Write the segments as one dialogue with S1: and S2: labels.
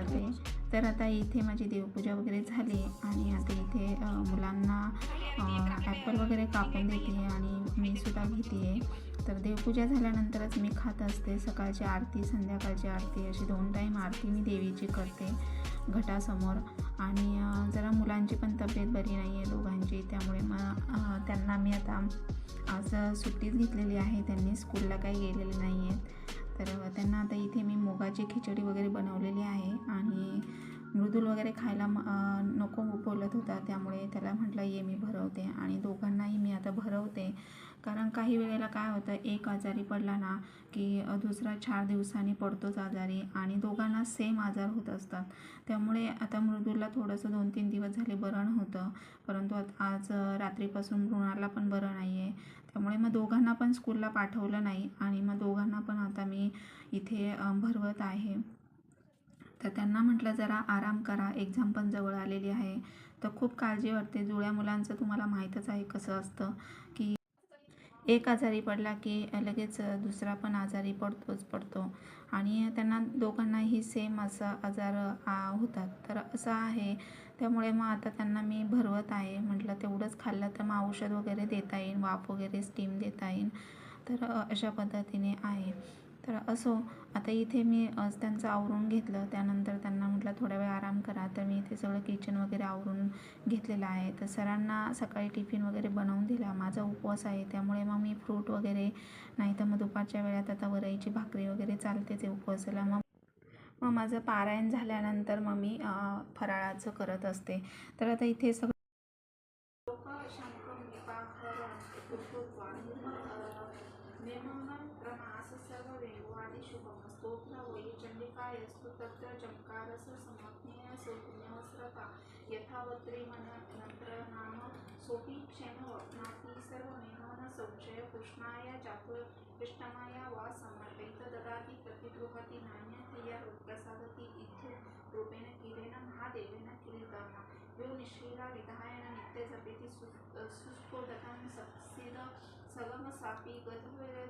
S1: करते तर आता इथे माझी देवपूजा वगैरे झाली आणि आता इथे मुलांना ॲपल वगैरे कापून देते आणि मी सुद्धा घेते तर देवपूजा झाल्यानंतरच मी खात असते. सकाळची आरती संध्याकाळची आरती अशी दोन टाईम आरती मी देवीची करते घटासमोर. आणि जरा मुलांची पण तब्येत बरी नाही आहे दोघांची त्यामुळे मग त्यांना मी आता आज सुट्टीच घेतलेली आहे. त्यांनी स्कूलला काही गेलेले नाही आहेत तर त्यांना आता इथे मी मुगाची खिचडी वगैरे बनवलेली आहे. मृदूल वगैरे खायला नको बोलत होता. त्यामुळे त्याला म्हटलं ये मी भरवते. आणि दोघांनाही मी आता भरवते. कारण काही वेळेला काय होतं एक आजारी पडला ना की दुसरा चार दिवसांनी पडतोच आजारी आणि दोघांना सेम आजार होत असतात. त्यामुळे आता मृदूला थोडंसं दोन तीन दिवस झाले बरं नव्हतं. परंतु आज रात्रीपासून मृणाला पण बरं नाही आहे त्यामुळे मग दोघांना पण स्कूलला पाठवलं नाही आणि मग दोघांना पण आता मी इथे भरवत आहे. तर त्यांना म्हटलं जरा आराम करा. एक्झाम पण जवळ आलेली आहे. तर खूप काळजी वाटते. जुळ्या मुलांचं तुम्हाला माहीतच आहे कसं असतं की एक आजारी पडला की लगेच दुसरा पण आजारी पडतोच पडतो. आणि त्यांना दोघांनाही सेम असा आजार आ, होतात. तर असं आहे. त्यामुळे मग आता त्यांना मी भरवत आहे. म्हटलं तेवढंच खाल्लं तर मग औषध वगैरे देता येईल. वाफ वगैरे स्टीम देता येईल. तर अशा पद्धतीने आहे. तर असो आता इथे मी त्यांचं आवरून घेतलं. त्यानंतर त्यांना म्हटलं थोड्या वेळ आराम करा. तर मी इथे सगळं किचन वगैरे आवरून घेतलेलं आहे. तर सरांना सकाळी टिफिन वगैरे बनवून दिला. माझा उपवास आहे. त्यामुळे मग मी फ्रूट वगैरे नाही तर मग दुपारच्या वेळात आता वरईची भाकरी वगैरे चालतेच आहे उपवासाला. मग मग माझं पारायण झाल्यानंतर मग मी फराळाचं करत असते. तर आता इथे सगळं स्तोत्रवैचंडिकायस्तु तत्र चमकारस समज्ञेय सौपुण्यवस्त्रता यथावत्री मन नत्र नाम सोपी क्षेम वप्नाति सर्वमेव न संशय कृष्णाय चातुर्विष्टमाय वा समर्पयित ददाति प्रतिगृहति नान्यथया प्रसादति इत्थु रूपेण किरेण महादेवेन किरीटः। यो निश्रीला विधायन नित्य जपेति सुस्फोटतं सत्सिद सगम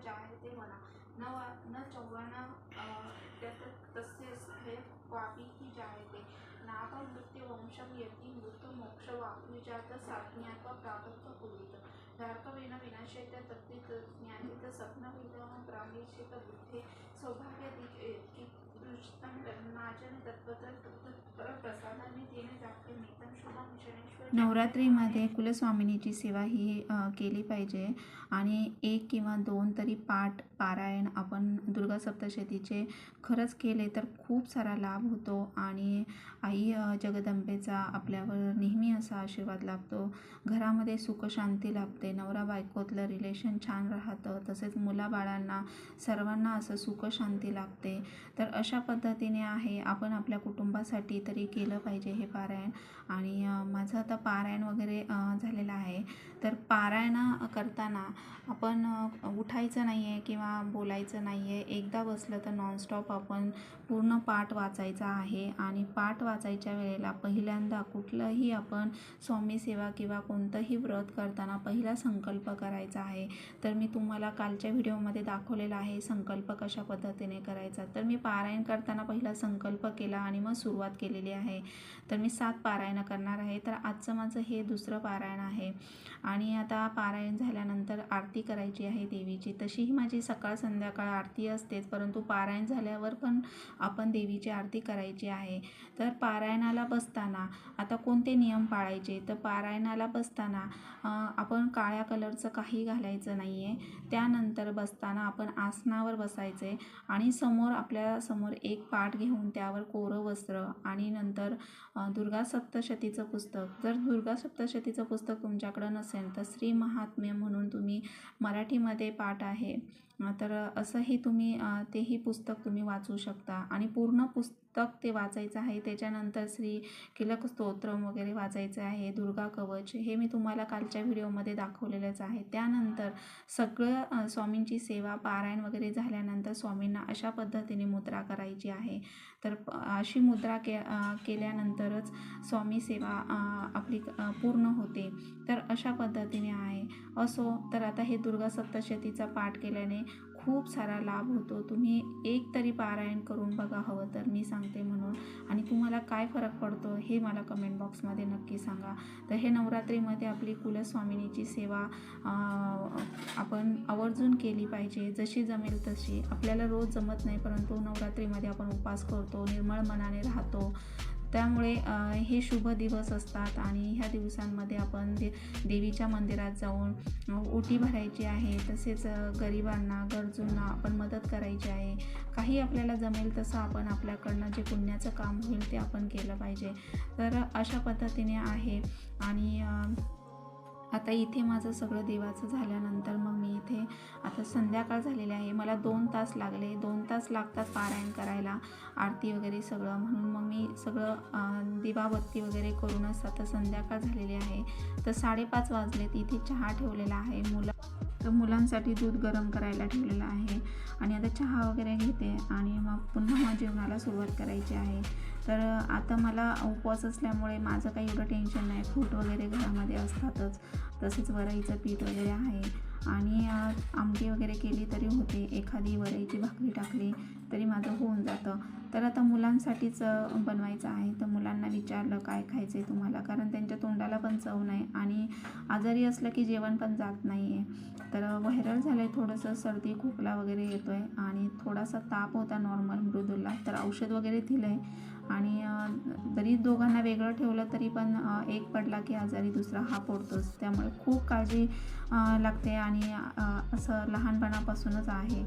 S1: जायते वना न वा न चौवन तस्य स्थय जायते नापमृत्युवंशं यति मृत्युमोक्षवाप्युजात साज्ञात्व प्रागत्व कुरुत. धार्कवेन विनाशेत तत्वित स्वप्नविदः प्राहेशित बुद्धे नवरात्रीमध्ये कुलस्वामिनीची सेवा ही केली पाहिजे. आणि एक किंवा दोन तरी पाठ पारायण आपण दुर्गा सप्तशतीचे खरंच केले तर खूप सारा लाभ होतो. आणि आई जगदंबेचा आपल्यावर नेहमी असा आशीर्वाद लाभतो. घरामध्ये सुखशांती लाभते. नवरा बायकोतलं रिलेशन छान राहतं. तसेच मुलाबाळांना सर्वांना असं सुखशांती लाभते. तर अशा पद्धतीने आहे. आपण आपल्या कुटुंबासाठी तरी केलं पाहिजे हे पारायण. आणि माझं आता पारायण वगैरे झालेलं आहे. तर पारायण करताना आपण उठायचं नाही आहे किंवा बोलायचं नाही आहे एकदा बसलं तर नॉनस्टॉप आपण पूर्ण पाठ वाचायचा आहे. आणि पाठ वाचायच्या वेळेला पहिल्यांदा कुठलंही आपण स्वामी सेवा किंवा कोणतंही व्रत करताना पहिला संकल्प करायचा आहे. तर मी तुम्हाला कालच्या व्हिडिओमध्ये दाखवलेला आहे संकल्प कशा पद्धतीने करायचा. तर मी पारायण करताना पहिला संकल्प केला आणि मग सुरुवात केलेली आहे. तर मी सात पारायणं करणार आहे. तर आजचं माझं हे दुसरं पारायण आहे. आणि आता पारायण झाल्यानंतर आरती करायची आहे देवीची. तशीही माझी सकाळ संध्याकाळ आरती असतेच परंतु पारायण झाल्यावर पण आपण देवीची आरती करायची आहे. तर पारायणाला बसताना आता कोणते नियम पाळायचे? तर पारायणाला बसताना आपण काळ्या कलरचं काही घालायचं नाही आहे त्यानंतर बसताना आपण आसनावर बसायचे आणि समोर आपल्यासमोर एक पाठ घेऊन त्यावर कोरं वस्त्र आणि नंतर दुर्गा सप्तशतीचं पुस्तक. जर दुर्गा सप्तशतीचं पुस्तक तुमच्याकडं नसेल तर श्री महात्म्य म्हणून तुम्ही मराठीमध्ये पाठ आहे. तर असंही तुम्ही तेही पुस्तक तुम्ही वाचू शकता. आणि पूर्ण पुस्तक ते वाचायचं आहे त्याच्यानंतर श्री किलक स्तोत्रम वगैरे वाचायचं आहे दुर्गा कवच हे मी तुम्हाला कालच्या व्हिडिओमध्ये दाखवलेलंच आहे. त्यानंतर सगळं स्वामींची सेवा पारायण वगैरे झाल्यानंतर स्वामींना अशा पद्धतीने मुद्रा करायची आहे. तर अशी मुद्रा के केल्यानंतरच स्वामी सेवा आपली पूर्ण होते. तर अशा पद्धतीने आहे. असो तर आता हे दुर्गा सप्तशतीचा पाठ केल्याने खूप सारा लाभ होतो. तुम्ही एक तरी पारायण करून बघा हवं तर मी सांगते म्हणून. आणि तुम्हाला काय फरक पडतो हे मला कमेंट बॉक्समध्ये नक्की सांगा. तर हे नवरात्रीमध्ये आपली कुलस्वामिनीची सेवा आपण आवर्जून केली पाहिजे. जशी जमेल तशी. आपल्याला रोज जमत नाही परंतु नवरात्रीमध्ये आपण उपवास करतो निर्मळ मनाने राहतो. त्यामुळे हे शुभ दिवस असतात आणि ह्या दिवसांमध्ये आपण दे देवीच्या मंदिरात जाऊन ओटी भरायची आहे तसेच गरिबांना गरजूंना आपण मदत करायची आहे. काही आपल्याला जमेल तसं आपण आपल्याकडनं जे पुण्याचं काम होईल ते आपण केलं पाहिजे. तर अशा पद्धतीने आहे. आणि आता इथे माझं सगळं देवाचं झाल्यानंतर मग मी इथे आता संध्याकाळ झालेली आहे. मला दोन तास लागले. दोन तास लागतात पारायण करायला आरती वगैरे सगळं म्हणून. मग मी सगळं दिवाबत्ती वगैरे करूनच आता संध्याकाळ झालेली आहे. तर साडेपाच वाजलेत. इथे चहा ठेवलेला आहे. मुलं तर मुलांसाठी दूध गरम करायला ठेवलेलं आहे. आणि आता चहा वगैरे घेते आणि मग पुन्हा मग जेवणाला सुरुवात करायची आहे. तर आता मला उपवास असल्यामुळे माझं काही एवढं टेन्शन नाही. फ्रूट वगैरे घरामध्ये असतातच. तसेच वरईचं पीठ वगैरे आहे. आणि आमटी वगैरे केली तरी होते. एखादी वरईची भाकरी टाकली तरी माझं होऊन जातं. तर आता मुलांसाठीच बनवायचं आहे. तर मुलांना विचारलं काय खायचं आहे तुम्हाला? कारण त्यांच्या तोंडाला पण चव नाही आणि आजारी असलं की जेवण पण जात नाही आहे तर व्हायरल झालं आहे थोडंसं सर्दी खोकला वगैरे येतो आहे आणि थोडासा ताप होता नॉर्मल मृदूला. तर औषध वगैरे दिलं आहे आणि जरी दोघांना वेगळं ठेवलं तरी पण एक पडला की आजारी दुसरा हा पडतोच. त्यामुळे खूप काळजी लागते आणि असं लहानपणापासूनच आहे.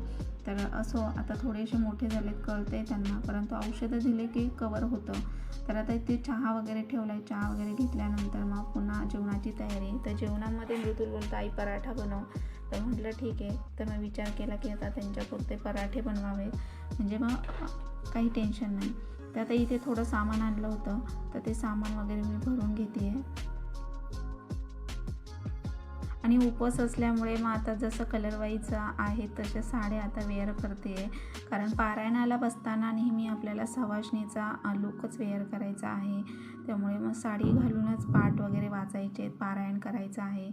S1: तर असो आता थोडेसे मोठे झालेत कळते त्यांना परंतु औषधं दिले की कवर होतं. तर आता इथे चहा वगैरे ठेवला आहे चहा वगैरे घेतल्यानंतर मग पुन्हा जेवणाची तयारी. तर जेवणामध्ये मृदुल बोलतो आई पराठा बनव. तर म्हटलं ठीक आहे. तर मी विचार केला की आता त्यांच्यापुरते पराठे बनवावेत म्हणजे मग काही टेन्शन नाही. तर आता इथे थोडं सामान आणलं होतं. तर ते सामान वगैरे मी भरून घेते आहे आणि उपवास असल्यामुळे मग आता जसं कलरवाईज आहे तशा साड्या आता वेअर करते. आहे कारण पारायणाला बसताना नेहमी आपल्याला सवाशणीचा लुकच वेअर करायचा आहे. त्यामुळे मग साडी घालूनच पाठ वगैरे वाचायचे पारायण करायचं आहे.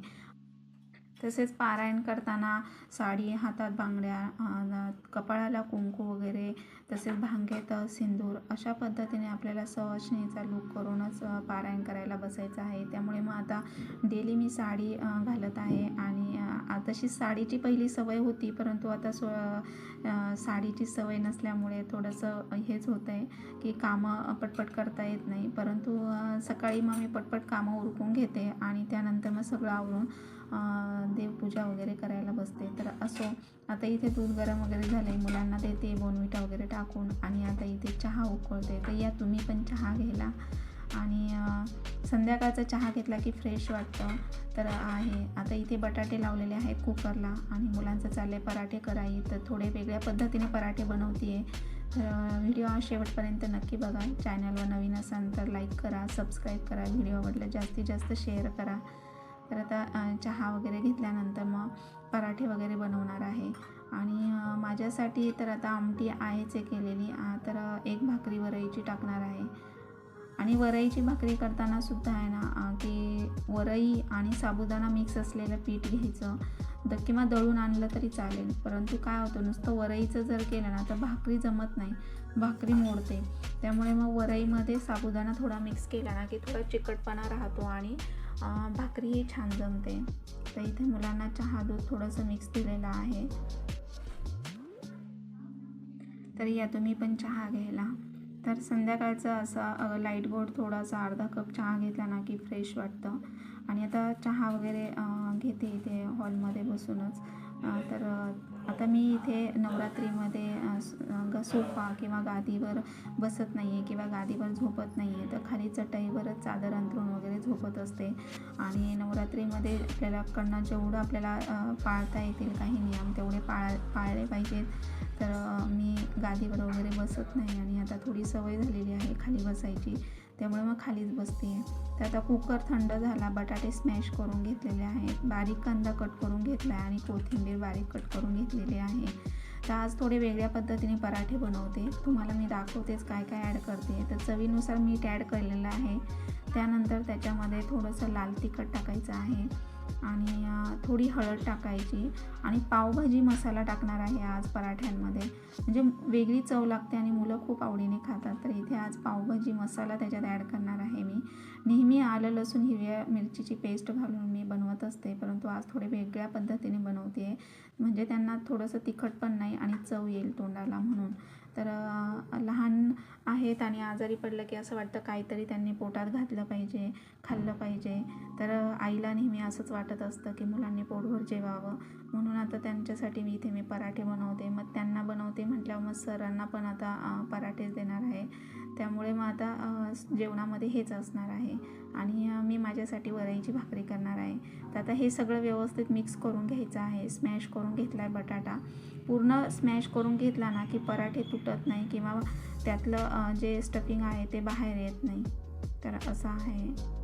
S1: तसेच पारायण करताना साडी हातात बांगड्या कपाळाला कुंकू वगैरे तसेच भांगेत सिंदूर अशा पद्धतीने आपल्याला सवाष्णीचा लूक करूनच पारायण करायला बसायचं आहे. त्यामुळे मग आता डेली मी साडी घालत आहे आणि तशी साडीची पहिली सवय होती परंतु आता स साडीची सवय नसल्यामुळे थोडंसं हेच होतं आहे की कामं पटपट करता येत नाही. परंतु सकाळी मग मी पटपट कामं उरकून घेते आणि त्यानंतर मग सगळं आवरून देवपूजा वगैरे करायला बसते. तर असो आता इथे दूध गरम वगैरे झाले मुलांना देते बोनविटा वगैरे टाकून आणि आता इथे चहा उकळते तर या तुम्ही पण चहा घ्यायला. आणि संध्याकाळचा चहा घेतला की फ्रेश वाटतं. तर आहे आता इथे बटाटे लावलेले आहेत कुकरला आणि मुलांचं चालले पराठे कराई तर थोडे वेगळ्या पद्धतीने पराठे बनवते आहे तर व्हिडिओ हा शेवटपर्यंत नक्की बघा. चॅनलवर नवीन असाल तर लाईक करा सबस्क्राईब करा. व्हिडिओ आवडला जास्तीत जास्त शेअर करा. तर आता चहा वगैरे घेतल्यानंतर मग पराठे वगैरे बनवणार आहे. आणि माझ्यासाठी तर आता आमटी आहेच आहे केलेली. तर एक भाकरी वरईची टाकणार आहे. आणि वरईची भाकरी करताना सुद्धा आहे ना की वरई आणि साबुदाणा मिक्स असलेलं पीठ घ्यायचं. द किंवा दळून आणलं तरी चालेल. परंतु काय होतं नुसतं वरईचं जर केलं ना तर भाकरी जमत नाही. भाकरी मोडते. त्यामुळे मग वरईमध्ये साबुदाणा थोडा मिक्स केला ना की थोडा चिकटपणा राहतो आणि भाकरीही छान जमते. तर इथे मुलांना चहा दूध थोडंसं मिक्स दिलेलं आहे. तर या तुम्ही पण चहा घ्यायला. तर संध्याकाळचं असं लाइट बोर्ड थोडासा अर्धा कप चहा घेतला ना की फ्रेश वाटतं. आणि आता चहा वगैरे घेते इथे हॉलमध्ये बसूनच. तर आता मी इथे नवरात्रीमध्ये ग सोफा किंवा गादीवर बसत नाही आहे किंवा गादीवर झोपत नाही आहे तर खाली चटईवरच चादर अंथरून वगैरे झोपत असते. आणि नवरात्रीमध्ये आपल्याला कडनं जेवढं आपल्याला पाळता येतील काही नियम तेवढे पाळ पाळले पाहिजेत. तर मी गादीवर वगैरे बसत नाही आणि आता थोडी सवय झालेली आहे खाली बसायची. त्यामुळे मग खालीच बसते. तर आता कुकर थंड झाला बटाटे स्मॅश करून घेतलेले आहेत. बारीक कांदा कट करून घेतला आहे आणि कोथिंबीर बारीक कट करून घेतलेली आहे. तर आज थोडे वेगळ्या पद्धतीने पराठे बनवते. तुम्हाला मी दाखवतेच काय काय ॲड करते. तर चवीनुसार मीठ ॲड केलेलं आहे. त्यानंतर त्याच्यामध्ये थोडंसं लाल तिखट टाकायचं आहे. आणि थोडी हळद टाकायची आणि पावभाजी मसाला टाकणार आहे आज पराठ्यांमध्ये. म्हणजे वेगळी चव लागते आणि मुलं खूप आवडीने खातात. तर इथे आज पावभाजी मसाला त्याच्यात ॲड करणार आहे मी. नेहमी आलं लसूण हिरव्या मिरचीची पेस्ट घालून मी बनवत असते. परंतु आज थोडे वेगळ्या पद्धतीने बनवते म्हणजे त्यांना थोडंसं तिखट पण नाही आणि चव येईल तोंडाला म्हणून. तर लहान आहेत आणि आजारी पडलं की असं वाटतं काहीतरी त्यांनी पोटात घातलं पाहिजे खाल्लं पाहिजे. तर आईला नेहमी असंच वाटत असतं की मुलांनी पोटभर जेवावं. म्हणून आता त्यांच्यासाठी मी इथे मी पराठे बनवते. मग त्यांना बनवते म्हटल्यावर मग सरांना पण आता पराठेच देणार आहे. त्यामुळे मग आता जेवणामध्ये हेच असणार आहे. आणि मी माझ्यासाठी वरईची भाकरी करणार आहे. तर आता हे सगळं व्यवस्थित मिक्स करून घ्यायचं आहे. स्मॅश करून घेतला आहे बटाटा. पूर्ण स्मॅश करून घेतला ना की पराठे तुटत नाही किंवा त्यातलं जे स्टफिंग आहे ते बाहेर येत नाही. तर असं आहे.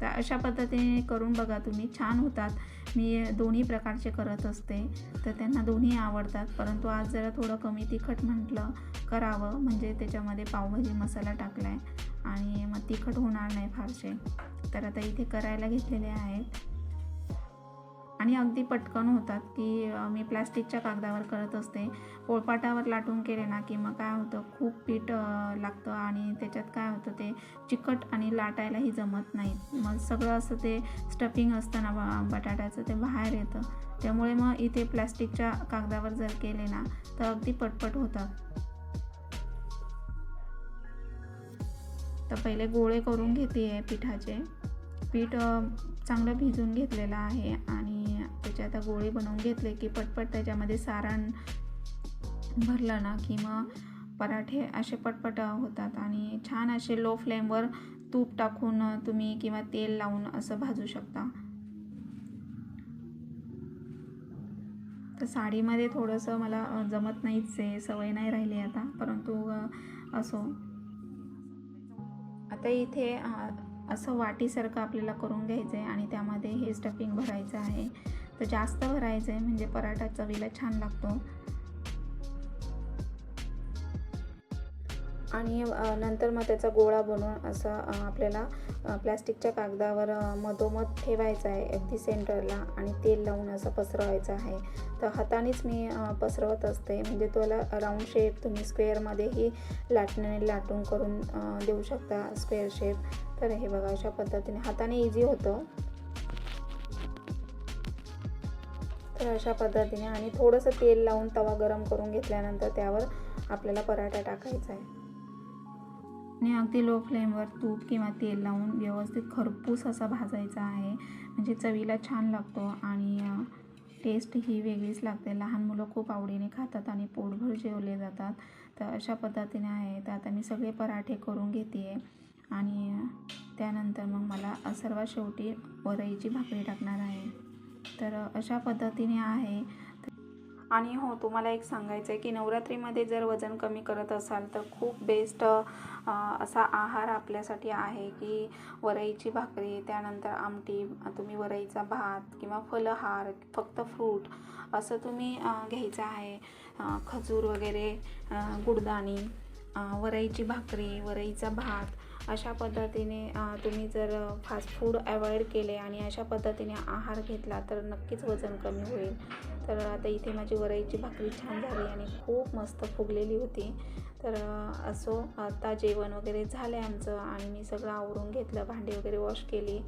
S1: तर अशा पद्धतीने करून बघा तुम्ही. छान होतात. मी दोन्ही प्रकारचे करत असते. तर त्यांना दोन्ही आवडतात. परंतु आज जरा थोडं कमी तिखट म्हटलं करावं. म्हणजे त्याच्यामध्ये पावभाजी मसाला टाकला आहे आणि मग तिखट होणार नाही फारसे. तर आता इथे करायला घेतलेले आहेत. आणि अगदी पटकन होतात की मी प्लॅस्टिकच्या कागदावर करत असते. पोळपाटावर लाटून केले ना की मग काय होतं खूप पीठ लागतं आणि त्याच्यात काय होतं ते चिकट आणि लाटायलाही जमत नाही. मग सगळं असं ते स्टफिंग असतं ना ब- बटाट्याचं ते बाहेर येतं. त्यामुळे मग इथे प्लॅस्टिकच्या कागदावर जर केले ना तर अगदी पटपट होतात तर पहिले गोळे करून घेते आहे पिठाचे. पीठ चांगलं भिजून घेतलेलं आहे आणि त्याचे आता गोळे बनवून घेतले की पटपट त्याच्यामध्ये सारण भरलं ना की मग पराठे असे पटपट होतात आणि छान असे लो फ्लेमवर तूप टाकून तुम्ही किंवा तेल लावून असं भाजू शकता. तर साडीमध्ये थोडंसं मला जमत नाहीच आहे सवय नाही राहिली आता परंतु असो. आता इथे असं वाटीसारखं आपल्याला करून घ्यायचं आहे आणि त्यामध्ये हे स्टफिंग भरायचं आहे. तर जास्त भरायचं आहे म्हणजे पराठा चवीला छान लागतो. आणि नंतर मग त्याचा गोळा बनवून असं आपल्याला प्लॅस्टिकच्या कागदावर मधोमध ठेवायचं आहे अगदी सेंटरला आणि तेल लावून असं पसरवायचं आहे. तर हातानेच मी पसरवत असते. म्हणजे त्याला राऊंड शेप तुम्ही स्क्वेअरमध्येही लाटण्याने लाटून करून देऊ शकता स्क्वेअर शेप तर हे बघा अशा पद्धतीने हाताने इझी होतं. तर अशा पद्धतीने आणि थोडंसं तेल लावून तवा गरम करून घेतल्यानंतर त्यावर आपल्याला पराठा टाकायचा आहे. आणि अगदी लो फ्लेमवर तूप किंवा तेल लावून व्यवस्थित खरपूस असा भाजायचा आहे. म्हणजे चवीला छान लागतो आणि टेस्ट ही वेगळीच लागते. लहान मुलं खूप आवडीने खातात आणि पोटभर जेवले जातात. तर अशा पद्धतीने आहे. तर आता मी सगळे पराठे करून घेते आहे आणि त्यानंतर मग मला सर्वात शेवटी वरईची भाकरी टाकणार आहे. तर अशा पद्धतीने आहे. आणि हो तुम्हाला एक सांगायचं आहे की नवरात्रीमध्ये जर वजन कमी करत असाल तर खूप बेस्ट असा आहार आपल्यासाठी आहे की वरईची भाकरी त्यानंतर आमटी तुम्ही वरईचा भात किंवा फलहार फक्त फ्रूट असं तुम्ही घ्यायचं आहे. खजूर वगैरे गुडदाणी वरईची भाकरी वरईचा भात अशा पद्धतीने तुम्ही जर फास्ट फूड अवॉइड केले आणि अशा पद्धतीने आहार घेतला तर नक्कीच वजन कमी होईल. तर आता इथे माझी वरईची भाकरी छान झाली आणि खूप मस्त फुगलेली होती. तर असो आता जेवण वगैरे झालं आमचं आणि मी सगळं आवरून घेतलं भांडी वगैरे वॉश केली.